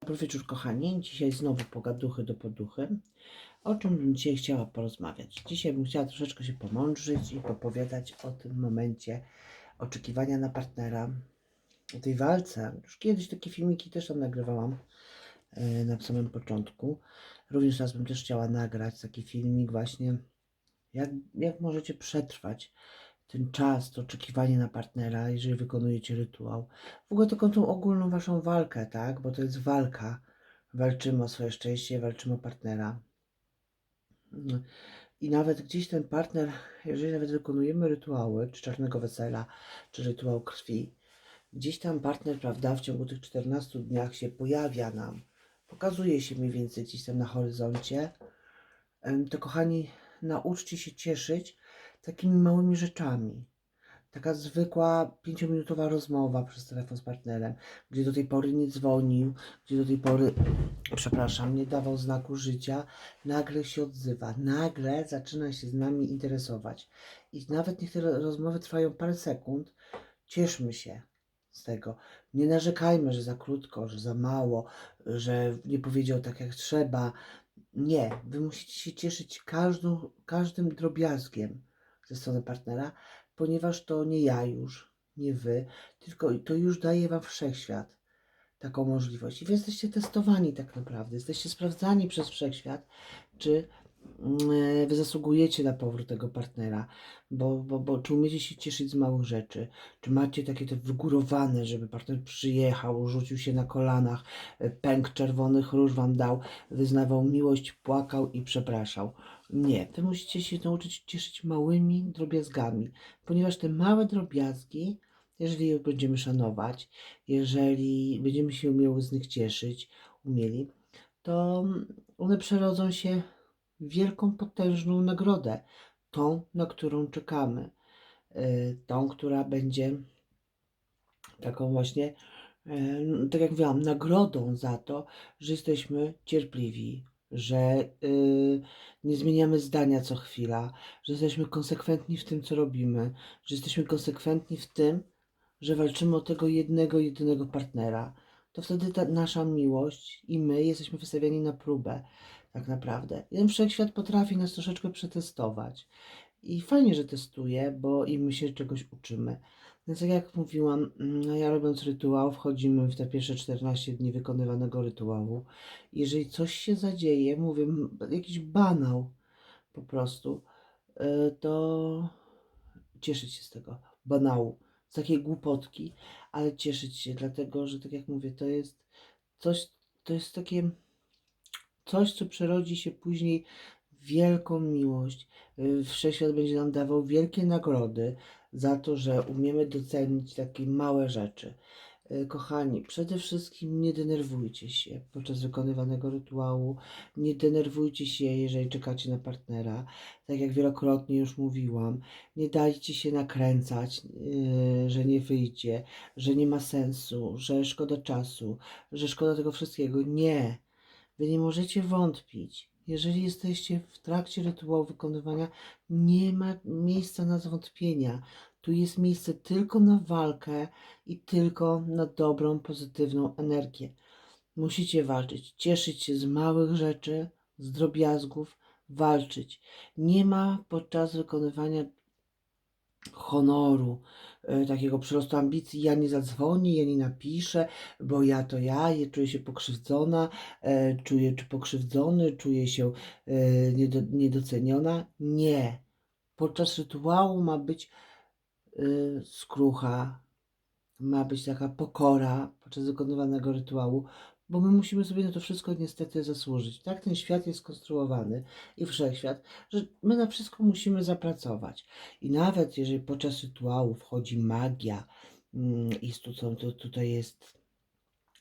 Dobry wieczór, kochani. Dzisiaj znowu pogaduchy do poduchy. O czym bym dzisiaj chciała porozmawiać? Dzisiaj bym chciała troszeczkę się pomądrzyć i popowiadać o tym momencie oczekiwania na partnera, o tej walce. Już kiedyś takie filmiki też tam nagrywałam e, na samym początku. Również raz bym też chciała nagrać taki filmik właśnie, jak, jak możecie przetrwać ten czas, to oczekiwanie na partnera, jeżeli wykonujecie rytuał. W ogóle taką tą ogólną waszą walkę, tak? Bo to jest walka. Walczymy o swoje szczęście, walczymy o partnera. I nawet gdzieś ten partner, jeżeli nawet wykonujemy rytuały, czy czarnego wesela, czy rytuał krwi, gdzieś tam partner, prawda, w ciągu tych 14 dniach się pojawia nam, pokazuje się mniej więcej gdzieś tam na horyzoncie, to kochani, nauczcie się cieszyć takimi małymi rzeczami. Taka zwykła pięciominutowa rozmowa przez telefon z partnerem, gdzie do tej pory nie dzwonił, gdzie do tej pory, przepraszam, nie dawał znaku życia, nagle się odzywa, nagle zaczyna się z nami interesować. I nawet niech te rozmowy trwają parę sekund, cieszmy się z tego. Nie narzekajmy, że za krótko, że za mało, że nie powiedział tak jak trzeba. Nie, wy musicie się cieszyć każdą, każdym drobiazgiem ze strony partnera, ponieważ to nie ja już, nie wy, tylko to już daje wam wszechświat taką możliwość. I wy jesteście testowani tak naprawdę, jesteście sprawdzani przez wszechświat, czy wy zasługujecie na powrót tego partnera, bo, bo, bo czy umiecie się cieszyć z małych rzeczy, czy macie takie te wygórowane, żeby partner przyjechał, rzucił się na kolanach, e, pęk czerwonych róż wam dał, wyznawał miłość, płakał i przepraszał. Nie, wy musicie się nauczyć cieszyć małymi drobiazgami, ponieważ te małe drobiazgi, jeżeli je będziemy szanować, jeżeli będziemy się umiały z nich cieszyć, umieli, to one przerodzą się wielką, potężną nagrodę, tą, na którą czekamy, y, tą, która będzie taką właśnie, e, tak jak mówiłam, nagrodą za to, że jesteśmy cierpliwi, że y, nie zmieniamy zdania co chwila, że jesteśmy konsekwentni w tym, co robimy, że jesteśmy konsekwentni w tym, że walczymy o tego jednego, jedynego partnera. To wtedy ta nasza miłość i my jesteśmy wystawiani na próbę, tak naprawdę. I ten wszechświat potrafi nas troszeczkę przetestować. I fajnie, że testuje, bo i my się czegoś uczymy. Więc tak jak mówiłam, mm, ja robiąc rytuał, wchodzimy w te pierwsze 14 dni wykonywanego rytuału. Jeżeli coś się zadzieje, mówię, jakiś banał po prostu, y, to cieszyć się z tego banału, z takiej głupotki, ale cieszyć się, dlatego że tak jak mówię, to jest coś, to jest takie coś, co przerodzi się później w wielką miłość. Y, Wszechświat będzie nam dawał wielkie nagrody za to, że umiemy docenić takie małe rzeczy. Y, Kochani, przede wszystkim nie denerwujcie się podczas wykonywanego rytuału. Nie denerwujcie się, jeżeli czekacie na partnera. Tak jak wielokrotnie już mówiłam, nie dajcie się nakręcać, yy, że nie wyjdzie, że nie ma sensu, że szkoda czasu, że szkoda tego wszystkiego. Nie. Wy nie możecie wątpić. Jeżeli jesteście w trakcie rytuału wykonywania, nie ma miejsca na zwątpienia. Tu jest miejsce tylko na walkę i tylko na dobrą, pozytywną energię. Musicie walczyć, cieszyć się z małych rzeczy, z drobiazgów, walczyć. Nie ma podczas wykonywania honoru, takiego przyrostu ambicji. Ja nie zadzwonię, ja nie napiszę, bo ja to ja, ja czuję się pokrzywdzona, e, czuję czy pokrzywdzony, czuję się e, niedo, niedoceniona. Nie. Podczas rytuału ma być e, skrucha, ma być taka pokora podczas wykonywanego rytuału, bo my musimy sobie na to wszystko niestety zasłużyć. Tak ten świat jest skonstruowany i wszechświat, że my na wszystko musimy zapracować. I nawet jeżeli podczas rytuału wchodzi magia, mm, i tu, tutaj jest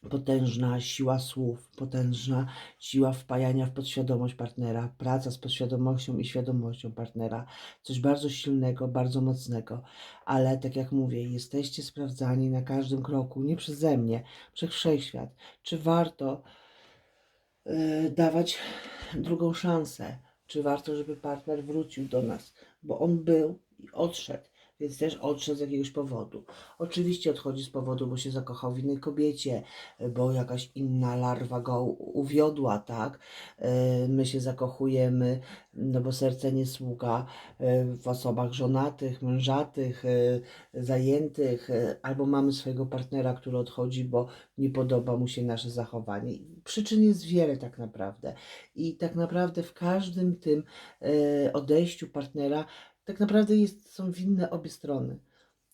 potężna siła słów, potężna siła wpajania w podświadomość partnera, praca z podświadomością i świadomością partnera, coś bardzo silnego, bardzo mocnego, ale tak jak mówię, jesteście sprawdzani na każdym kroku, nie przeze mnie, przez wszechświat, czy warto e, dawać drugą szansę, czy warto, żeby partner wrócił do nas, bo on był i odszedł więc też odszedł z jakiegoś powodu. Oczywiście odchodzi z powodu, bo się zakochał w innej kobiecie, bo jakaś inna larwa go uwiodła, tak? E, My się zakochujemy, no bo serce nie sługa e, w osobach żonatych, mężatych, e, zajętych, albo mamy swojego partnera, który odchodzi, bo nie podoba mu się nasze zachowanie. Przyczyn jest wiele tak naprawdę. I tak naprawdę w każdym tym odejściu partnera tak naprawdę jest, są winne obie strony.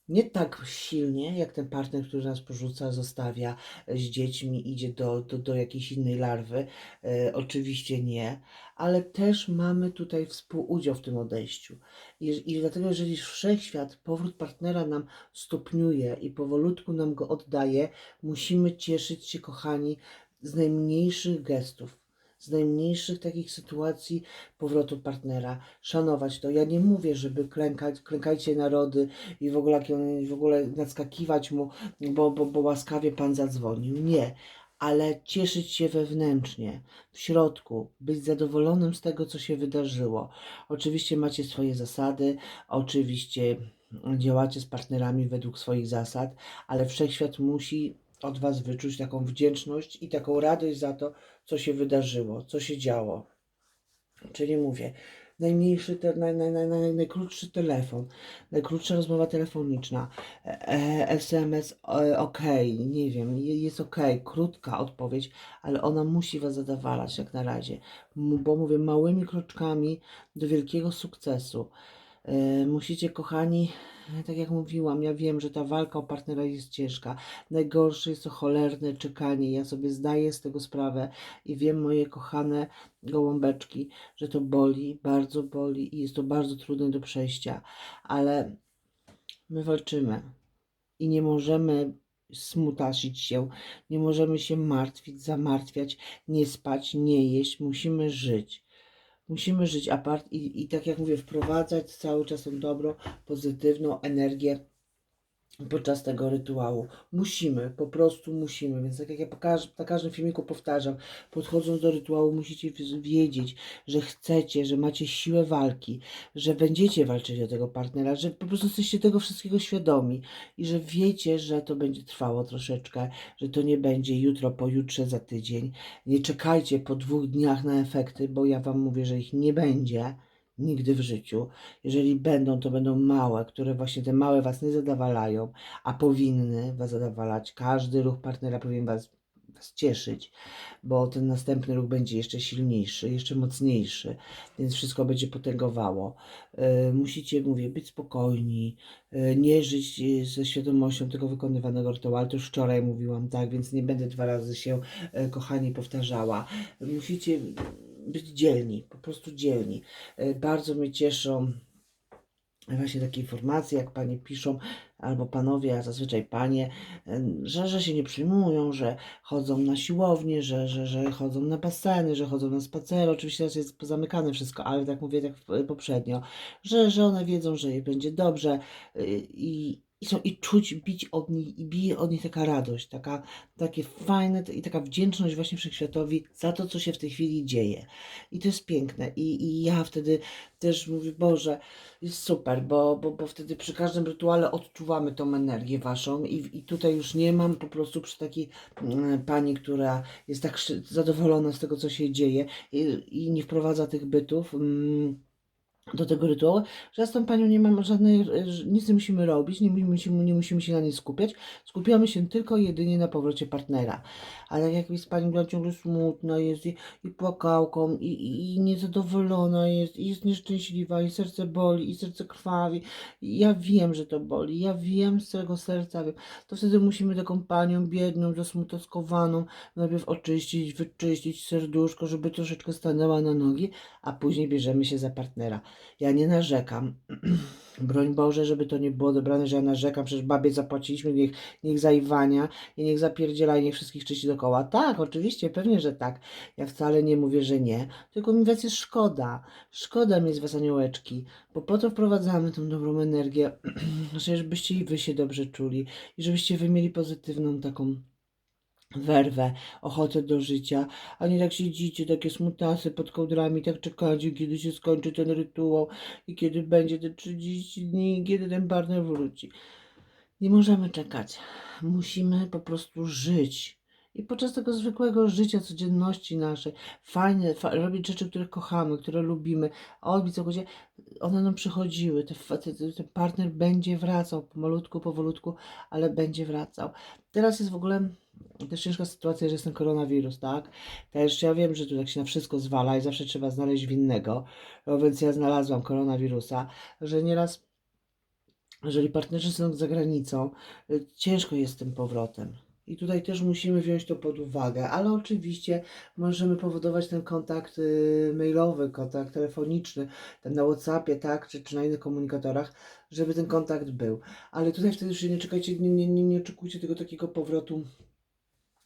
Nie tak silnie, jak ten partner, który nas porzuca, zostawia z dziećmi, idzie do, do, do jakiejś innej larwy. E, oczywiście nie, ale też mamy tutaj współudział w tym odejściu. I, I dlatego, jeżeli wszechświat powrót partnera nam stopniuje i powolutku nam go oddaje, musimy cieszyć się, kochani, z najmniejszych gestów, z najmniejszych takich sytuacji powrotu partnera, szanować to. Ja nie mówię, żeby klękać, klękajcie narody i w ogóle, w ogóle nadskakiwać mu, bo, bo, bo łaskawie Pan zadzwonił. Nie, ale cieszyć się wewnętrznie, w środku, być zadowolonym z tego, co się wydarzyło. Oczywiście macie swoje zasady, oczywiście działacie z partnerami według swoich zasad, ale wszechświat musi od Was wyczuć taką wdzięczność i taką radość za to, co się wydarzyło, co się działo. Czyli mówię, najmniejszy, te, naj, naj, naj, naj, najkrótszy telefon, najkrótsza rozmowa telefoniczna, e, SMS e, ok, nie wiem, je- jest ok, krótka odpowiedź, ale ona musi Was zadowalać jak na razie, bo mówię małymi kroczkami do wielkiego sukcesu. E, Musicie, kochani, tak jak mówiłam, ja wiem, że ta walka o partnera jest ciężka. Najgorsze jest to cholerne czekanie. Ja sobie zdaję z tego sprawę i wiem, moje kochane gołąbeczki, że to boli, bardzo boli i jest to bardzo trudne do przejścia, ale my walczymy i nie możemy smutasić się, nie możemy się martwić, zamartwiać, nie spać, nie jeść, musimy żyć. Musimy żyć apart i, i tak jak mówię, wprowadzać cały czas tą dobrą, pozytywną energię podczas tego rytuału. Musimy, po prostu musimy. Więc tak jak ja na każdym filmiku powtarzam, podchodząc do rytuału musicie wiedzieć, że chcecie, że macie siłę walki, że będziecie walczyć o tego partnera, że po prostu jesteście tego wszystkiego świadomi i że wiecie, że to będzie trwało troszeczkę, że to nie będzie jutro, pojutrze, za tydzień. Nie czekajcie po dwóch dniach na efekty, bo ja Wam mówię, że ich nie będzie nigdy w życiu. Jeżeli będą, to będą małe, które właśnie te małe Was nie zadowalają, a powinny Was zadowalać. Każdy ruch partnera powinien Was, was cieszyć, bo ten następny ruch będzie jeszcze silniejszy, jeszcze mocniejszy, więc wszystko będzie potęgowało. E, musicie, mówię, być spokojni, e, nie żyć e, ze świadomością tego wykonywanego rytuału. To już wczoraj mówiłam, tak, więc nie będę dwa razy się, e, kochani, powtarzała. Musicie być dzielni, po prostu dzielni. E, Bardzo mnie cieszą właśnie takie informacje, jak panie piszą, albo panowie, a zazwyczaj panie, em, że, że się nie przyjmują, że chodzą na siłownię, że, że, że chodzą na baseny, że chodzą na spacery. Oczywiście teraz jest pozamykane wszystko, ale tak mówię tak poprzednio, że, że one wiedzą, że będzie dobrze y, i, i, są, i czuć, bić od nich, i bije od nich taka radość, taka, takie fajne i taka wdzięczność właśnie wszechświatowi za to, co się w tej chwili dzieje. I to jest piękne. I, i ja wtedy też mówię, Boże, jest super, bo, bo, bo wtedy przy każdym rytuale odczuwamy tą energię waszą i, i tutaj już nie mam po prostu przy takiej mm, pani, która jest tak zadowolona z tego, co się dzieje i, i nie wprowadza tych bytów. Mm, do tego rytuału, że z tą panią nie mam żadnej, e, nic nie musimy robić, nie musimy, nie musimy się na niej skupiać, skupiamy się tylko jedynie na powrocie partnera. Ale jak jest pani była ciągle smutna, jest i, i płakałką, i, i, i niezadowolona jest, i jest nieszczęśliwa, i serce boli, i serce krwawi. Ja wiem, że to boli, ja wiem z całego serca, wiem. To wtedy musimy taką panią biedną, zasmutoskowaną najpierw oczyścić, wyczyścić serduszko, żeby troszeczkę stanęła na nogi, a później bierzemy się za partnera. Ja nie narzekam. Broń Boże, żeby to nie było dobrane, że ja narzekam, przecież babie zapłaciliśmy, niech, niech zaiwania i niech zapierdziela i niech wszystkich czyści dookoła. Tak, oczywiście, pewnie, że tak. Ja wcale nie mówię, że nie, tylko mi was jest szkoda. Szkoda mi z was aniołeczki, bo po to wprowadzamy tą dobrą energię, żebyście i wy się dobrze czuli i żebyście wy mieli pozytywną taką werwę, ochotę do życia, a nie tak siedzicie, takie smutasy pod kołdrami, tak czekacie, kiedy się skończy ten rytuał i kiedy będzie te 30 dni, kiedy ten partner wróci. Nie możemy czekać. Musimy po prostu żyć. I podczas tego zwykłego życia, codzienności naszej, fajne, fa robić rzeczy, które kochamy, które lubimy, odbić całkowicie, one nam przychodziły. Te, fa- te, te, ten partner będzie wracał, pomalutku, powolutku, ale będzie wracał. Teraz jest w ogóle też ciężka sytuacja, że jest ten koronawirus, tak? Też ja wiem, że tu tak się na wszystko zwala i zawsze trzeba znaleźć winnego, no więc ja znalazłam koronawirusa, że nieraz jeżeli partnerzy są za granicą, y, ciężko jest z tym powrotem. I tutaj też musimy wziąć to pod uwagę, ale oczywiście możemy powodować ten kontakt y, mailowy, kontakt telefoniczny, ten na WhatsAppie, tak, czy, czy na innych komunikatorach, żeby ten kontakt był. Ale tutaj wtedy już nie czekajcie, nie, nie, nie, nie oczekujcie tego takiego powrotu,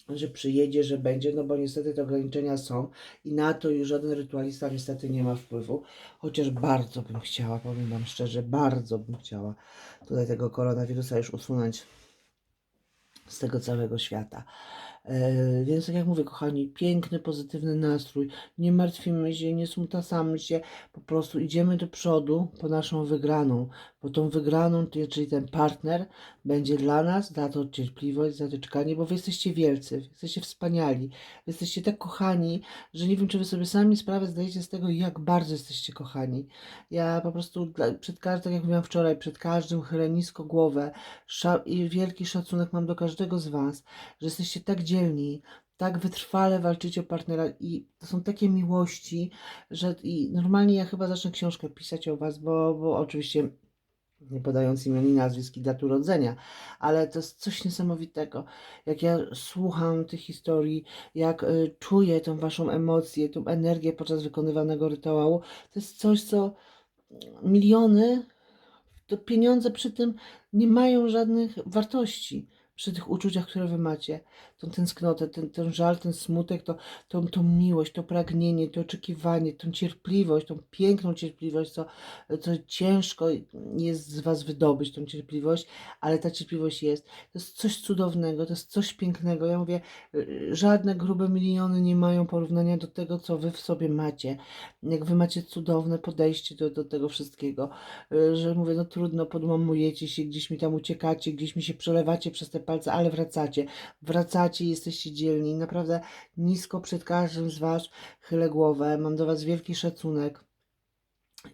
że przyjedzie, że będzie, no bo niestety te ograniczenia są i na to już żaden rytualista niestety nie ma wpływu. Chociaż bardzo bym chciała, powiem Wam szczerze, bardzo bym chciała tutaj tego koronawirusa już usunąć z tego całego świata. E, więc tak jak mówię, kochani, piękny, pozytywny nastrój. Nie martwimy się, nie smutasamy się, po prostu idziemy do przodu po naszą wygraną. Bo tą wygraną, czyli ten partner, będzie dla nas, da to cierpliwość, za to czekanie, bo wy jesteście wielcy, jesteście wspaniali, wy jesteście tak kochani, że nie wiem, czy wy sobie sami sprawę zdajecie z tego, jak bardzo jesteście kochani. Ja po prostu dla- przed każdym, tak jak mówiłam wczoraj, przed każdym chylę nisko głowę i wielki szacunek mam do każdego z was, że jesteście tak dzielni, tak wytrwale walczycie o partnera i to są takie miłości, że i normalnie ja chyba zacznę książkę pisać o was, bo, bo oczywiście nie podając imion i nazwisk i dat urodzenia, ale to jest coś niesamowitego. Jak ja słucham tych historii, jak y, czuję tą waszą emocję, tą energię podczas wykonywanego rytuału, to jest coś, co miliony, to pieniądze przy tym nie mają żadnych wartości. Przy tych uczuciach, które wy macie, tą tęsknotę, ten, ten żal, ten smutek, to, tą, tą miłość, to pragnienie, to oczekiwanie, tą cierpliwość, tą piękną cierpliwość, co, co ciężko jest z was wydobyć, tą cierpliwość, ale ta cierpliwość jest. To jest coś cudownego, to jest coś pięknego. Ja mówię, żadne grube miliony nie mają porównania do tego, co wy w sobie macie. Jak wy macie cudowne podejście do, do tego wszystkiego, że mówię, no trudno, podłamujecie się, gdzieś mi tam uciekacie, gdzieś mi się przelewacie przez te palce, ale wracacie. Wracacie jesteście dzielni. Naprawdę nisko przed każdym z was chylę głowę. Mam do was wielki szacunek.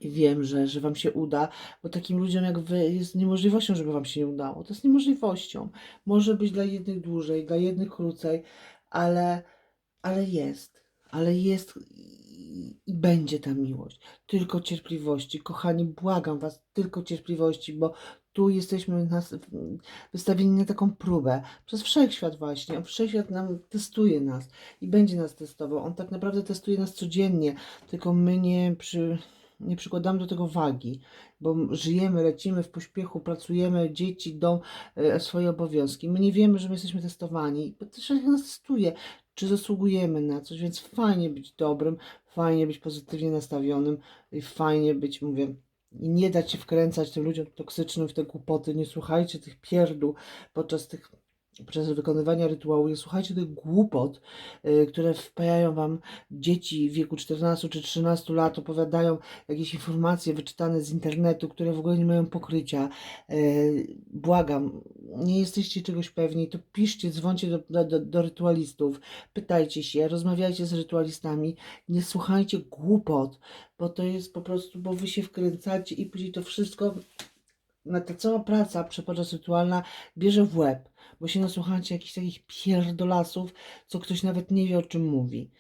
I wiem, że, że Wam się uda, bo takim ludziom jak Wy jest niemożliwością, żeby Wam się nie udało. To jest niemożliwością. Może być dla jednych dłużej, dla jednych krócej, ale, ale jest. Ale jest i będzie ta miłość. Tylko cierpliwości. Kochani, błagam Was, tylko cierpliwości, bo tu jesteśmy nas, wystawieni na taką próbę. Przez wszechświat właśnie. Wszechświat nam testuje nas i będzie nas testował. On tak naprawdę testuje nas codziennie, tylko my nie przy nie przykładamy do tego wagi, bo żyjemy, lecimy w pośpiechu, pracujemy, dzieci, dom, e, swoje obowiązki. My nie wiemy, że my jesteśmy testowani, bo też nas testuje, czy zasługujemy na coś, więc fajnie być dobrym, fajnie być pozytywnie nastawionym i fajnie być, mówię, i nie dać się wkręcać tym ludziom toksycznym w te głupoty, nie słuchajcie tych pierdół podczas tych podczas wykonywania rytuału, nie słuchajcie tych głupot, y, które wpajają wam dzieci w wieku 14 czy 13 lat, opowiadają jakieś informacje wyczytane z internetu, które w ogóle nie mają pokrycia. Y, Błagam, nie jesteście czegoś pewni, to piszcie, dzwońcie do, do, do, rytualistów, pytajcie się, rozmawiajcie z rytualistami, nie słuchajcie głupot, bo to jest po prostu, bo wy się wkręcacie i później to wszystko, na ta cała praca podczas rytualna bierze w łeb, bo się nasłuchacie jakichś takich pierdolasów, co ktoś nawet nie wie o czym mówi.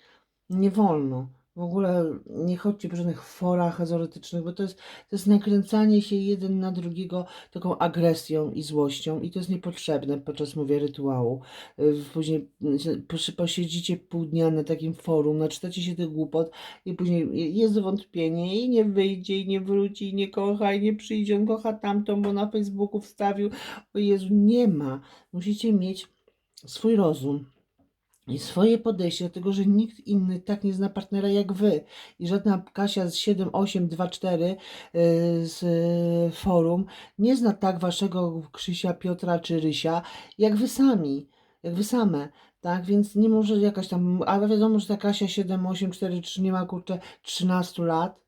Nie wolno. W ogóle nie chodźcie po żadnych forach ezoterycznych, bo to jest, to jest nakręcanie się jeden na drugiego taką agresją i złością i to jest niepotrzebne podczas, mówię, rytuału. Y, Później y, posi- posiedzicie pół dnia na takim forum, naczytacie się tych głupot i później jest wątpienie i nie wyjdzie, i nie wróci, i nie kocha, i nie przyjdzie, on kocha tamtą, bo na Facebooku wstawił. O Jezu, nie ma. Musicie mieć swój rozum i swoje podejście do tego, że nikt inny tak nie zna partnera jak wy. I żadna Kasia z 7824 yy, z yy, forum nie zna tak waszego Krzysia, Piotra czy Rysia, jak wy sami, jak wy same. Tak, więc nie może jakaś tam, ale wiadomo, że ta Kasia 7, 8, 4, 3 nie ma kurczę 13 lat.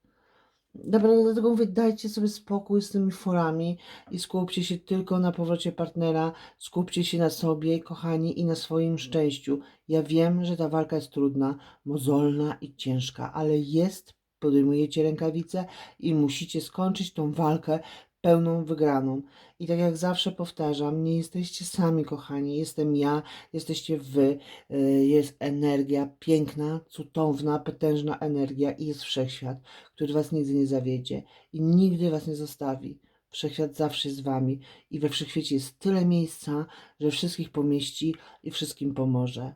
Naprawdę dlatego mówię, dajcie sobie spokój z tymi forami i skupcie się tylko na powrocie partnera, skupcie się na sobie, kochani, i na swoim szczęściu. Ja wiem, że ta walka jest trudna, mozolna i ciężka, ale jest, podejmujecie rękawice i musicie skończyć tą walkę pełną wygraną. I tak jak zawsze powtarzam, nie jesteście sami, kochani, jestem ja, jesteście wy, y, jest energia piękna, cudowna, potężna energia i jest wszechświat, który was nigdy nie zawiedzie i nigdy was nie zostawi. Wszechświat zawsze jest z wami i we wszechświecie jest tyle miejsca, że wszystkich pomieści i wszystkim pomoże.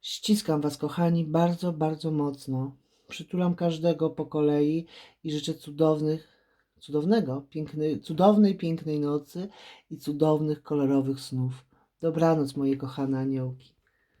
Ściskam was, kochani, bardzo, bardzo mocno. Przytulam każdego po kolei i życzę cudownych, cudownego, pięknej, cudownej, pięknej nocy i cudownych, kolorowych snów. Dobranoc, moje kochane aniołki.